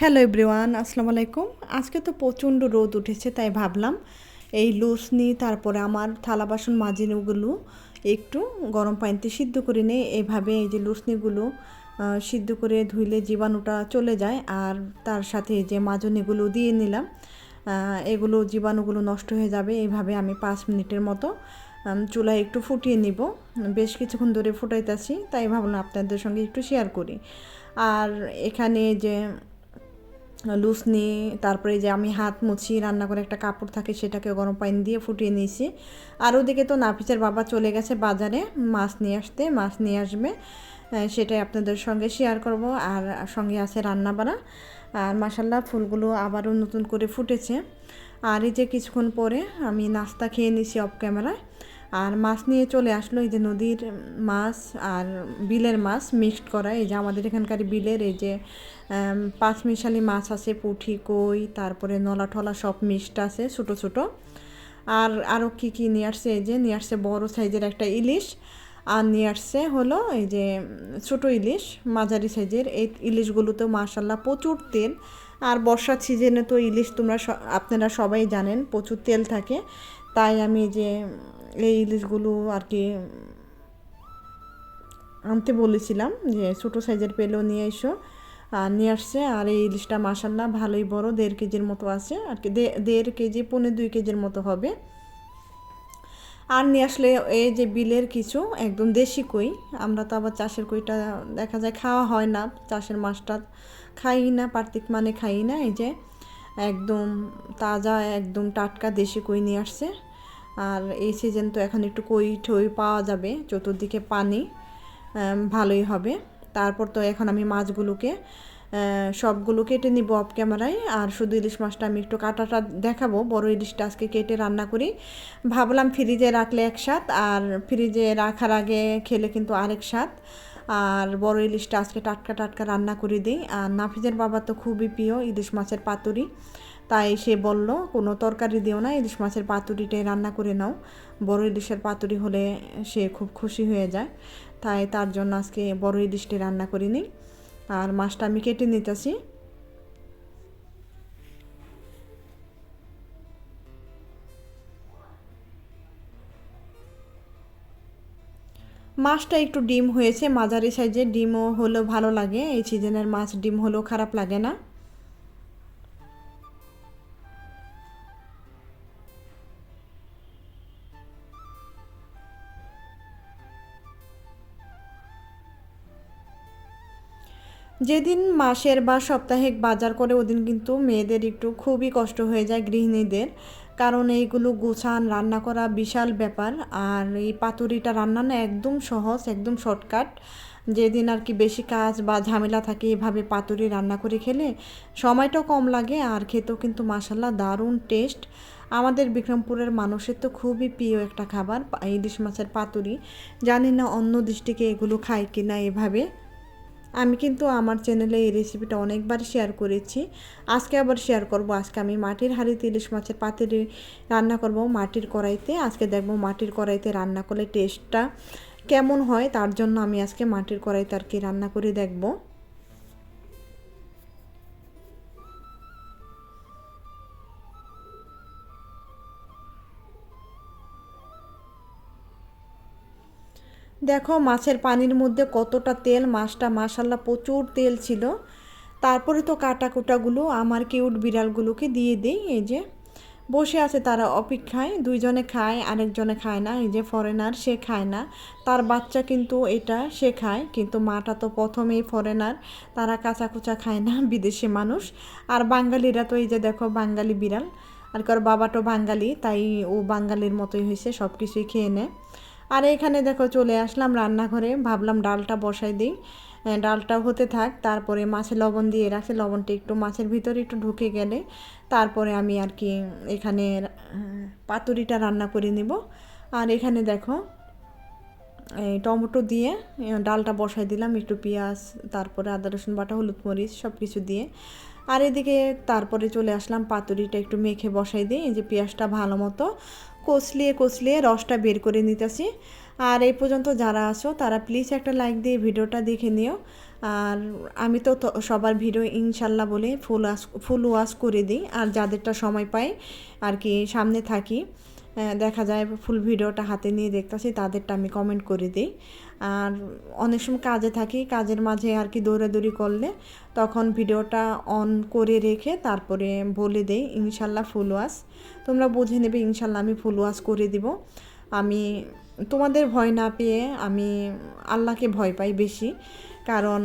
Hello everyone আসসালামু আলাইকুম। আজকে তো প্রচণ্ড রোদ উঠেছে, তাই ভাবলাম এই লুসনি তারপরে আমার থালা বাসন মাজিনগুলো একটু গরম পানিতে সিদ্ধ করে নেই এভাবে এই যে লুসনিগুলো সিদ্ধ করে ধুইলে জীবাণুটা চলে যায় আর তার সাথে যে মাজনিগুলো দিয়ে নিলাম এগুলো জীবাণুগুলো নষ্ট হয়ে যাবে এইভাবে আমি পাঁচ মিনিটের মতো চুলায় একটু ফুটিয়ে নিব। বেশ কিছুক্ষণ ধরে ফুটাইতেছি, তাই ভাবলাম আপনাদের সঙ্গে একটু শেয়ার করি। আর এখানে যে লুসনি তারপরে যে আমি হাত মুছি, রান্না করে একটা কাপড় থাকে সেটাকে গরম পানি দিয়ে ফুটিয়ে নিয়েছি। আর ওদিকে তো নাফিসের বাবা চলে গেছে বাজারে মাছ নিয়ে আসতে, মাছ নিয়ে আসবে। সেটাই আপনাদের সঙ্গে শেয়ার করব। আর সঙ্গে আছে রান্না বাড়া আর মাসাল্লাহ ফুলগুলো আবারও নতুন করে ফুটেছে। আর এই যে কিছুক্ষণ পরে আমি নাস্তা খেয়ে নিছি অফ ক্যামেরায় আর মাছ নিয়ে চলে আসলো এই যে নদীর মাছ আর বিলের মাছ মিক্সড করা। এই যে আমাদের এখানকার বিলের এই যে পাঁচমিশালি মাছ আছে পুঁটি কই, তারপরে নলা ঠলা সব মিক্সড আছে, ছোটো ছোটো। আর আরও কী কী নিয়ে আসছে? এই যে নিয়ে আসছে বড়ো সাইজের একটা ইলিশ, আর নিয়ে আসছে হলো এই যে ছোটো ইলিশ, মাঝারি সাইজের। এই ইলিশগুলো তো মাশাল্লাহ প্রচুর তেল। আর বর্ষার সিজনে তো ইলিশ তোমরা আপনারা সবাই জানেন, প্রচুর তেল থাকে। তাই আমি যে এই ইলিশগুলো আর কি আনতে বলেছিলাম যে ছোটো সাইজের পেলেও নিয়ে এসো। নিয়ে আসছে। আর এই ইলিশটা মাসাল্লাহ ভালোই বড়, দেড় কেজির মতো আছে। আর কি দেড় কেজি, পৌনে দুই কেজির মতো হবে। আর নিয়ে আসলে এই যে বিলের কিছু, একদম দেশি কই, আমরা তো আবার চাষের কইটা দেখা যায় খাওয়া হয় না। চাষের মাছটা খাই না পার্তিক মানে খাই না। এই যে একদম তাজা, একদম টাটকা দেশি কই নিয়ে আসছে। আর এই সিজন তো এখন একটু কই ঠই পাওয়া যাবে, চতুর্দিকে পানি ভালোই হবে। তারপর তো এখন আমি মাছগুলোকে সবগুলো কেটে নিব অফ ক্যামেরায়। আর শুধু ইলিশ মাছটা আমি একটু কাটাটা দেখাবো, বড় ইলিশটা আজকে কেটে রান্না করি। ভাবলাম ফ্রিজে রাখলে এক আর ফ্রিজে রাখার আগে খেলে কিন্তু আরেক স্বাদ। আর বড় ইলিশটা আজকে টাটকা টাটকা রান্না করে দিই। আর নাফিজের বাবা তো খুবই প্রিয় ইলিশ মাছের পাতুরি। তাই সে বলল, কোনো তরকারি দিও না, ইলিশ মাছের পাতুরিটাই রান্না করে নাও। বড় ইলিশের পাতুরি হলে সে খুব খুশি হয়ে যায়। তাই তার জন্য আজকে বড় ইলিশটি রান্না করিনি আর মাছটা আমি কেটে নিতেছি। মাছটা একটু ডিম হয়েছে, মাঝারি সাইজে ডিমও হলেও ভালো লাগে। এই সিজনের মাছ ডিম হলেও খারাপ লাগে না। যেদিন মাসের বা সাপ্তাহিক বাজার করে, ওদিন কিন্তু মেয়েদের একটু খুবই কষ্ট হয়ে যায় গৃহিণীদের। কারণ এইগুলো গুছান, রান্না করা বিশাল ব্যাপার। আর এই পাতুরিটা রান্না না একদম সহজ, একদম শর্টকাট। যেদিন আর কি বেশি কাজ বা ঝামেলা থাকে, এভাবে পাতুরি রান্না করে খেলে সময়টাও কম লাগে আর খেতেও কিন্তু মাসাল্লাহ দারুণ টেস্ট। আমাদের বিক্রমপুরের মানুষের তো খুবই প্রিয় একটা খাবার, ইলিশ মাছের পাতুরি। জানি না অন্য দৃষ্টিকে এগুলো খায় কিনা এভাবে। আমি কিন্তু আমার চ্যানেলে এই রেসিপিটা অনেকবার শেয়ার করেছি। আজকে আবার শেয়ার করব। আজকে আমি মাটির হাঁড়িতে তিলিশ মাছের পাতিলি রান্না করব মাটির কড়াইতে। আজকে দেখব মাটির কড়াইতে রান্না করলে টেস্টটা কেমন হয়, তার জন্য আমি আজকে মাটির কড়াইতে আর কি রান্না করে দেখব। দেখো মাছের পানির মধ্যে কতটা তেল, মাছটা মাশাল্লাহ প্রচুর তেল ছিল। তারপরে তো কাটা কুটাগুলো আমার কিউট বিড়ালগুলোকে দিয়ে দিই, এই যে বসে আছে তারা অপেক্ষায়, দুইজনে খায়, আরেকজনে খায় না, এই যে ফরেনার সে খায় না। তার বাচ্চা কিন্তু এটা, সে খায়, কিন্তু মাটা তো প্রথমেই ফরেনার তারা কাঁচা কুচা খায় না, বিদেশি মানুষ। আর বাঙালিরা তো এই যে দেখো বাঙালি বিড়াল, আর কার বাবা তো বাঙালি, তাই ও বাঙালির মতোই হয়েছে সব কিছুই খেয়ে নেয়। আর এখানে দেখো চলে আসলাম রান্নাঘরে। ভাবলাম ডালটা বসাই দিই। ডালটা হতে থাক। তারপরে মাছে লবণ দিয়ে রাখছে। লবণটা একটু মাছের ভিতরে একটু ঢুকে গেলে তারপরে আমি আর কি এখানে পাতুরিটা রান্না করে নিব। আর এখানে দেখো এই টমেটো দিয়ে ডালটা বসাই দিলাম। একটু পেঁয়াজ, তারপরে আদা, রসুন বাটা, হলুদ মরিচ সব কিছু দিয়ে। আর এদিকে তারপরে চলে আসলাম, পাতুরিটা একটু মেখে বসাই দিই। যে পেঁয়াজটা ভালো মতো কষলিয়ে কষলিয়ে রসটা বের করে নিতেছি। আর এই পর্যন্ত যারা আছো, তারা প্লিজ একটা লাইক দিয়ে ভিডিওটা দেখে নিও। আর আমি তো সবার ভিডিও ইনশাল্লাহ বলে ফুল ওয়াশ ফুল ওয়াশ করে দিই। আর যাদেরটা সময় পাই আর কি সামনে থাকি। দেখা যায় ফুল ভিডিওটা হাতে নিয়ে দেখতেছি, তাদেরটা আমি কমেন্ট করে দিই। আর অনেক সময় কাজে থাকি, কাজের মাঝে আর কি দৌড়াদৌড়ি করলে তখন ভিডিওটা অন করে রেখে তারপরে বলে দেই, ইনশাল্লাহ ফুল ওয়াশ তোমরা বুঝে নেবে, ইনশাল্লাহ আমি ফুল ওয়াশ করে দিব। আমি, তোমাদের ভয় না পেয়ে আমি আল্লাহকে ভয় পাই বেশি। কারণ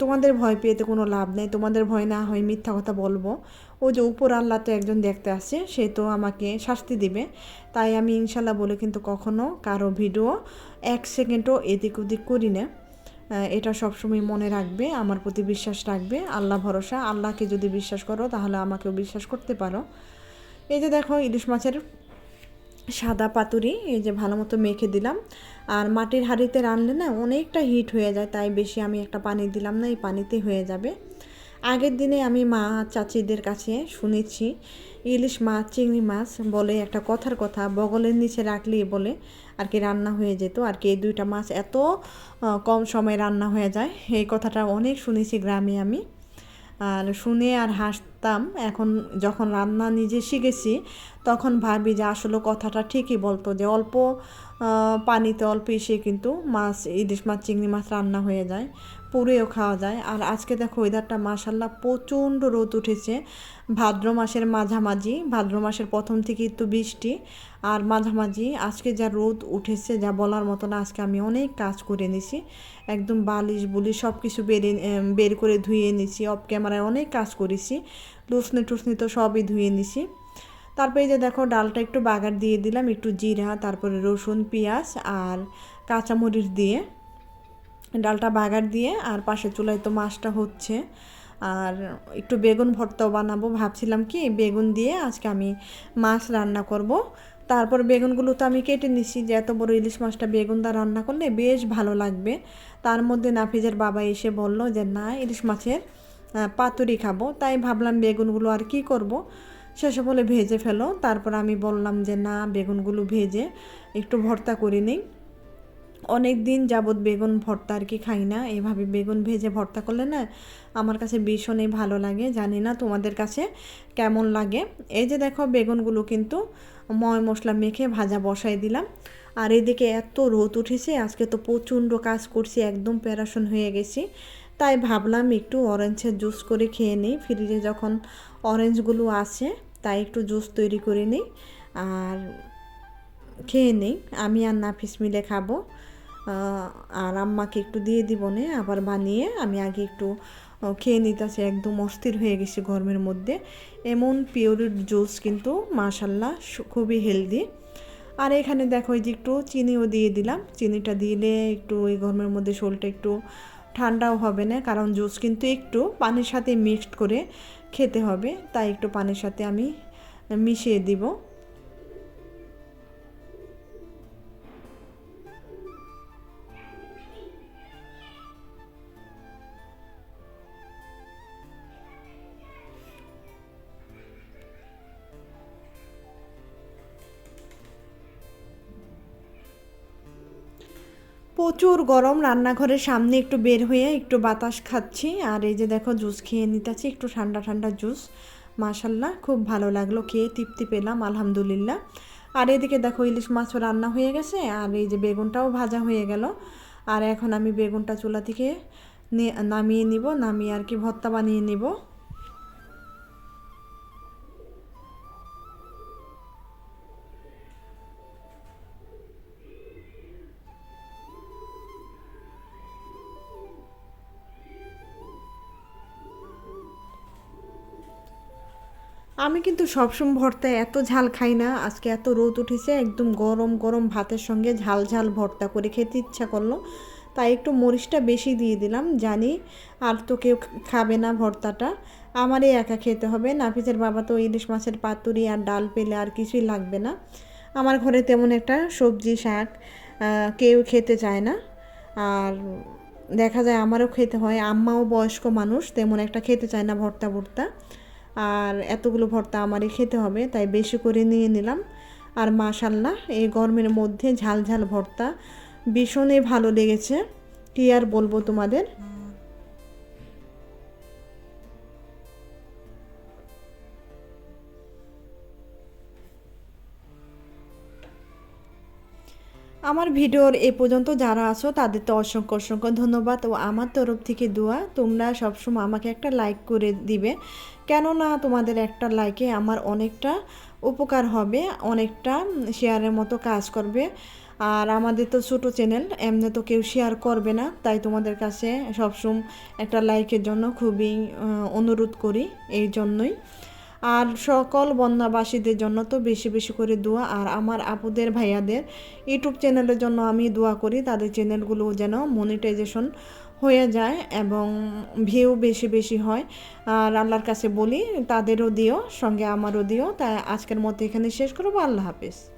তোমাদের ভয় পেয়ে তো কোনো লাভ নেই, তোমাদের ভয় না হয় মিথ্যা কথা বলব। ও যে উপর আল্লাহ তো একজন দেখতে আসছে, সে তো আমাকে শাস্তি দিবে। তাই আমি ইনশাল্লাহ বলে কিন্তু কখনো কারও ভিডিও এক সেকেন্ডও এদিক ওদিক করি না। এটা সবসময় মনে রাখবে, আমার প্রতি বিশ্বাস রাখবে, আল্লাহ ভরসা। আল্লাহকে যদি বিশ্বাস করো, তাহলে আমাকেও বিশ্বাস করতে পারো। এই যে দেখো, ইলিশ মাছের সাদা পাতুরি, এই যে ভালো মতো মেখে দিলাম। আর মাটির হাঁড়িতে রানলে না অনেকটা হিট হয়ে যায়, তাই বেশি আমি একটা পানি দিলাম না, এই পানিতে হয়ে যাবে। আগের দিনে আমি মা চাচিদের কাছে শুনেছি, ইলিশ মাছ, চিংড়ি মাছ বলে একটা কথার কথা, বগলের নিচে রাখলেই বলে, আর কি রান্না হয়ে যেত। আর কি এই দুইটা মাছ এত কম সময়ে রান্না হয়ে যায়, এই কথাটা অনেক শুনেছি গ্রামে আমি। আর শুনে আর হাসতাম এখন যখন রান্না নিজে শিখেছি, তখন ভাবি যে আসলে কথাটা ঠিকই বলতো যে অল্প পানিতে অল্প এসে কিন্তু মাছ, ইলিশ মাছ, চিংড়ি মাছ রান্না হয়ে যায়। পুড়েও খাওয়া যায়। আর আজকে দেখো ওয়েদারটা মাসাল্লাহ প্রচণ্ড রোদ উঠেছে। ভাদ্র মাসের মাঝামাঝি, ভাদ্র মাসের প্রথম থেকেই তো বৃষ্টি। আর মাঝামাঝি আজকে যা রোদ উঠেছে যা বলার মতো না, আজকে আমি অনেক কাজ করে নিছি একদম বালিশ বুলিশ সব কিছু বেরে বের করে ধুয়ে নিছি অফ ক্যামেরায় অনেক কাজ করেছি। লুসনি টুসনি তো সবই ধুয়ে নিছি তারপরে যে দেখো ডালটা একটু বাগার দিয়ে দিলাম, একটু জিরা, তারপরে রসুন, পেঁয়াজ আর কাঁচামরিচ দিয়ে। ডালটা বাগার দিয়ে আর পাশে চুলায় তো মাছটা হচ্ছে। আর একটু বেগুন ভর্তাও বানাবো। ভাবছিলাম কি, বেগুন দিয়ে আজকে আমি মাছ রান্না করব। তারপর বেগুনগুলো তো আমি কেটে নিছি, যে এত বড় ইলিশ মাছটা বেগুন দা রান্না করলে বেশ ভালো লাগবে। তার মধ্যে নাফিজের বাবা এসে বলল যে, না, ইলিশ মাছের পাতুরি খাব। তাই ভাবলাম বেগুনগুলো আর কি করব। শেষে বলে ভেজে ফেলো। তারপর আমি বললাম যে, না, বেগুনগুলো ভেজে একটু ভর্তা করে নিই। অনেক দিন যাবৎ বেগুন ভর্তা আর কি খাই না। এভাবে বেগুন ভেজে ভর্তা করলে না আমার কাছে ভীষণই ভালো লাগে। জানি না তোমাদের কাছে কেমন লাগে। এই যে দেখো বেগুনগুলো কিন্তু ময় মশলা মেখে ভাজা বসাই দিলাম। আর এদিকে এত রোদ উঠেছে, আজকে তো প্রচণ্ড কাজ করছি, একদম প্যারাশন হয়ে গেছি। তাই ভাবলাম একটু অরেঞ্জের জুস করে খেয়ে নিই। ফ্রিজে যখন অরেঞ্জগুলো আছে, তাই একটু জুস তৈরি করে নিই। আর খেয়ে নিই। আমি আর নাফিস মিলে খাব। আর আম্মাকে একটু দিয়ে দিব নে, আবার বানিয়ে আমি আগে একটু খেয়ে নিতেছি, একদম অস্থির হয়ে গেছে গরমের মধ্যে। এমন পিওরির জুস কিন্তু মাশাল্লাহ খুবই হেলদি। আর এখানে দেখো এই যে একটু চিনিও দিয়ে দিলাম। চিনিটা দিলে একটু এই গরমের মধ্যে শোলটা একটু ঠান্ডাও হবে না, কারণ জুস কিন্তু একটু পানির সাথে মিক্সড করে খেতে হবে। তাই একটু পানির সাথে আমি মিশিয়ে দিব। প্রচুর গরম, রান্নাঘরের সামনে একটু বের হয়ে একটু বাতাস খাচ্ছি। আর এই যে দেখো, জুস খেয়ে নিতেছি, একটু ঠান্ডা ঠান্ডা জুস। মাশাল্লাহ খুব ভালো লাগল, খেয়ে তৃপ্তি পেলাম, আলহামদুলিল্লাহ। আর এদিকে দেখো, ইলিশ মাছও রান্না হয়ে গেছে, আর এই যে বেগুনটাও ভাজা হয়ে গেল। আর এখন আমি বেগুনটা চুলা থেকে নামিয়ে নিব, নামিয়ে আর কি ভর্তা বানিয়ে নিব। আমি কিন্তু সবসময় ভর্তা এত ঝাল খাই না। আজকে এত রোদ উঠেছে, একদম গরম গরম ভাতের সঙ্গে ঝাল ঝাল ভর্তা করে খেতে ইচ্ছা করল। তাই একটু মরিচটা বেশি দিয়ে দিলাম, জানি আর তো কেউ খাবে না ভর্তাটা। আমারই একা খেতে হবে। নাফিসের বাবা তো ইলিশ মাছের পাতুরি আর ডাল পেলে আর কিছুই লাগবে না। আমার ঘরে তেমন একটা সবজি, শাক কেউ খেতে চায় না। আর দেখা যায় আমারও খেতে হয়, আম্মাও বয়স্ক মানুষ, তেমন একটা খেতে চায় না ভর্তা ভর্তা। আর এতগুলো ভর্তা আমারই খেতে হবে, তাই বেশি করে নিয়ে নিলাম। আর মাশাল্লাহ, এই গরমের মধ্যে ঝাল ঝাল ভর্তা ভীষণই ভালো লেগেছে। কী আর বলব তোমাদের? আমার ভিডিওর এ পর্যন্ত যারা আছো, তাদের তো অসংখ্য অসংখ্য ধন্যবাদ ও আমার তরফ থেকে দোয়া। তোমরা সবসময় আমাকে একটা লাইক করে দিবে। কেননা তোমাদের একটা লাইকে আমার অনেকটা উপকার হবে, অনেকটা শেয়ারের মতো কাজ করবে। আর আমাদের তো ছোটো চ্যানেল এমনি তো কেউ শেয়ার করবে না। তাই তোমাদের কাছে সবসময় একটা লাইকের জন্য খুবই অনুরোধ করি এই জন্যই। আর সকল বন্যাবাসীদের জন্য তো বেশি বেশি করে দোয়া। আর আমার আপুদের ভাইয়াদের ইউটিউব চ্যানেলের জন্য আমি দোয়া করি, তাদের চ্যানেলগুলো যেন মনিটাইজেশন হয়ে যায় এবং ভিউ বেশি বেশি হয়। আর আল্লাহর কাছে বলি, তাদেরও দিও, সঙ্গে আমারও দিও। তাই আজকের মতো এখানে শেষ করব। আল্লাহ হাফিজ।